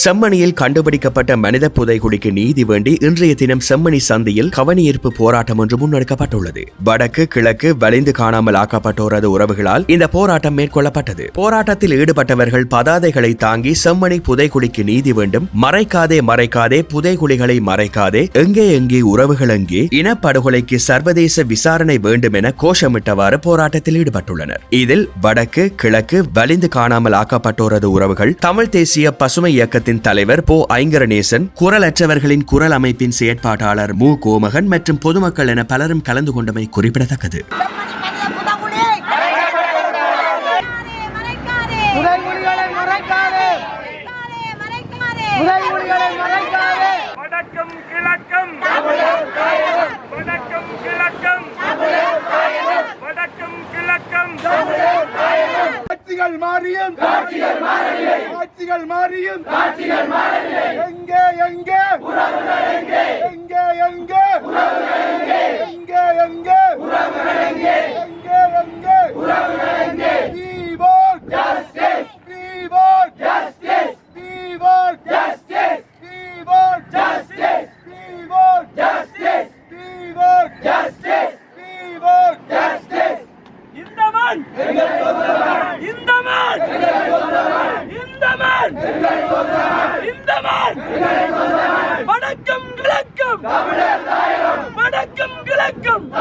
செம்மணியில் கண்டுபிடிக்கப்பட்ட மனித புதைகுழிக்கு நீதி வேண்டி இன்றைய தினம் செம்மணி சந்தையில் கவனியீர்ப்பு போராட்டம் ஒன்று முன்னெடுக்கப்பட்டுள்ளது. வடக்கு கிழக்கு வலிந்து காணாமல் ஆக்கப்பட்டோரது உறவுகளால் இந்த போராட்டம் மேற்கொள்ளப்பட்டது. போராட்டத்தில் ஈடுபட்டவர்கள் பதாதைகளை தாங்கி செம்மணி புதைகுழிக்கு நீதி வேண்டும். மறைக்காதே மறைக்காதே புதைகுழிகளை மறைக்காதே எங்கே எங்கே உறவுகள் எங்கே இனப்படுகொலைக்கு சர்வதேச விசாரணை வேண்டும் என கோஷமிட்டவாறு போராட்டத்தில் ஈடுபட்டுள்ளனர். இதில் வடக்கு கிழக்கு வலிந்து காணாமல் ஆக்கப்பட்டோரது உறவுகள் தமிழ் தேசிய பசுமை இயக்கத்தில் இயக்கத்தின் தலைவர் போ. ஐங்கரநேசன் குரலற்றவர்களின் குரல் அமைப்பின் செயற்பாட்டாளர் மு. கோமகன் மற்றும் பொதுமக்கள் என பலரும் கலந்து கொண்டமை குறிப்பிடத்தக்கது. புதைகுழிகளை மாறியும். காட்சிகள் மாறியும். காட்சிகள் மாறவில்லை. எங்கே எங்கே? உறவுகள் எங்கே? எங்கே எங்கே? உறவுகள் எங்கே? எங்கே எங்கே? உறவுகள் எங்கே? எங்கே எங்கே? உறவுகள் எங்கே? We want justice. We want justice. We want justice. We want justice. We want justice. We want justice. We want justice. இந்த மண். இந்த மண். வணக்கம் கிழக்கம். வணக்கம் கிழக்கம்.